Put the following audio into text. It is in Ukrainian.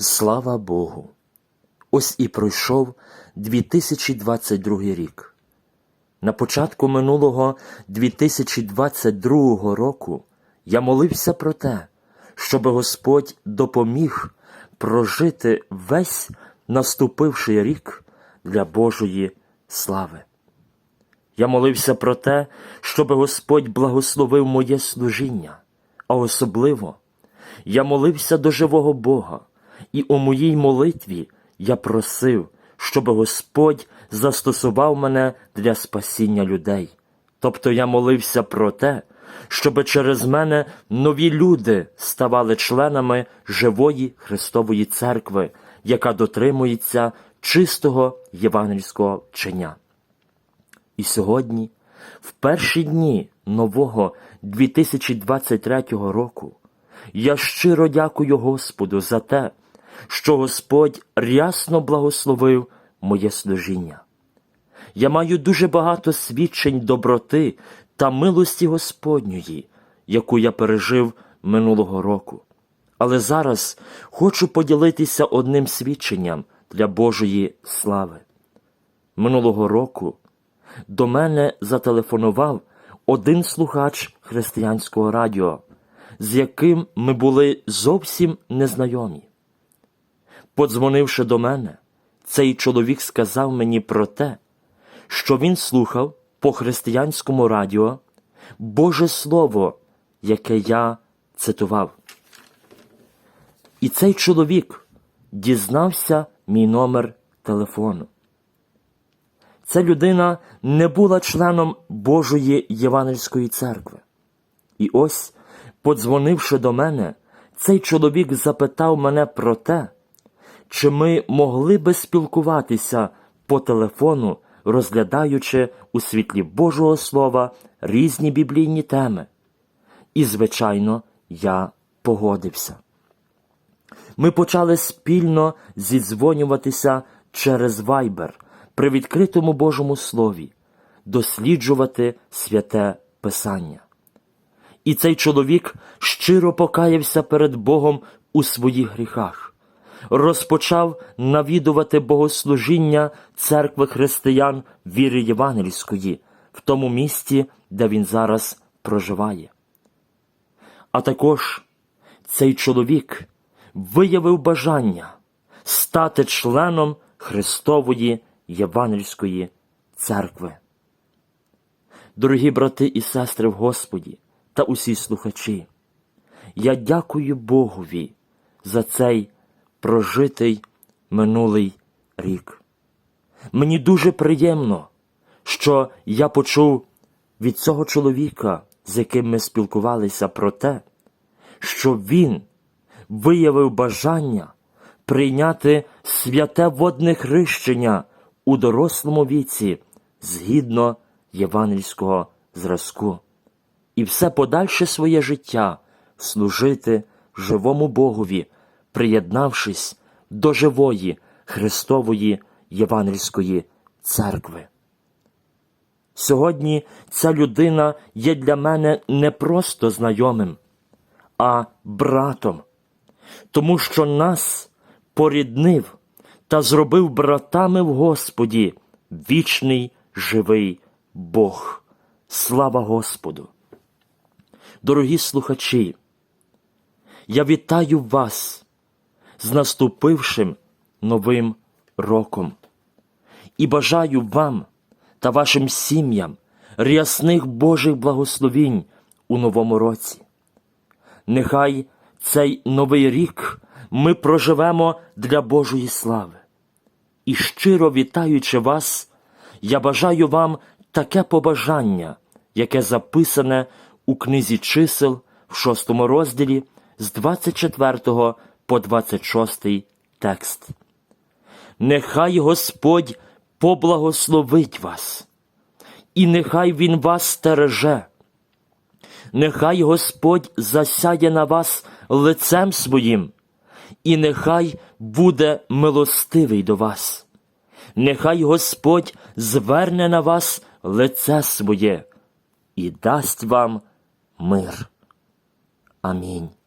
Слава Богу! Ось і пройшов 2022 рік. На початку минулого 2022 року я молився про те, щоб Господь допоміг прожити весь наступивший рік для Божої слави. Я молився про те, щоб Господь благословив моє служіння, а особливо я молився до живого Бога, і у моїй молитві я просив, щоб Господь застосував мене для спасіння людей. Тобто я молився про те, щоб через мене нові люди ставали членами живої Христової церкви, яка дотримується чистого євангельського вчення. І сьогодні, в перші дні нового 2023 року, я щиро дякую Господу за те, що Господь рясно благословив моє служіння. Я маю дуже багато свідчень доброти та милості Господньої, яку я пережив минулого року. Але зараз хочу поділитися одним свідченням для Божої слави. Минулого року до мене зателефонував один слухач християнського радіо, з яким ми були зовсім незнайомі. Подзвонивши до мене, цей чоловік сказав мені про те, що він слухав по християнському радіо Боже Слово, яке я цитував. І цей чоловік дізнався мій номер телефону. Ця людина не була членом Божої Євангельської церкви. І ось, подзвонивши до мене, цей чоловік запитав мене про те, чи ми могли би спілкуватися по телефону, розглядаючи у світлі Божого Слова різні біблійні теми. І, звичайно, я погодився. Ми почали спільно зідзвонюватися через Viber при відкритому Божому Слові, досліджувати святе Писання. І цей чоловік щиро покаявся перед Богом у своїх гріхах, розпочав навідувати богослужіння церкви християн віри Євангельської в тому місті, де він зараз проживає. А також цей чоловік виявив бажання стати членом Христової Євангельської церкви. Дорогі брати і сестри в Господі та усі слухачі, я дякую Богові за цей прожитий минулий рік. Мені дуже приємно, що я почув від цього чоловіка, з яким ми спілкувалися, про те, що він виявив бажання прийняти святе водне хрещення у дорослому віці згідно євангельського зразку, і все подальше своє життя служити живому Богові, приєднавшись до живої Христової Євангельської церкви. Сьогодні ця людина є для мене не просто знайомим, а братом, тому що нас поріднив та зробив братами в Господі вічний живий Бог. Слава Господу! Дорогі слухачі, я вітаю вас з наступившим новим роком і бажаю вам та вашим сім'ям рясних Божих благословінь у новому році. Нехай цей новий рік ми проживемо для Божої слави. І щиро вітаючи вас, я бажаю вам таке побажання, яке записане у книзі чисел в шостому розділі з 24 по 26 текст. Нехай Господь поблагословить вас, і нехай Він вас стереже. Нехай Господь засяє на вас лицем своїм, і нехай буде милостивий до вас. Нехай Господь зверне на вас лице своє і дасть вам мир. Амінь.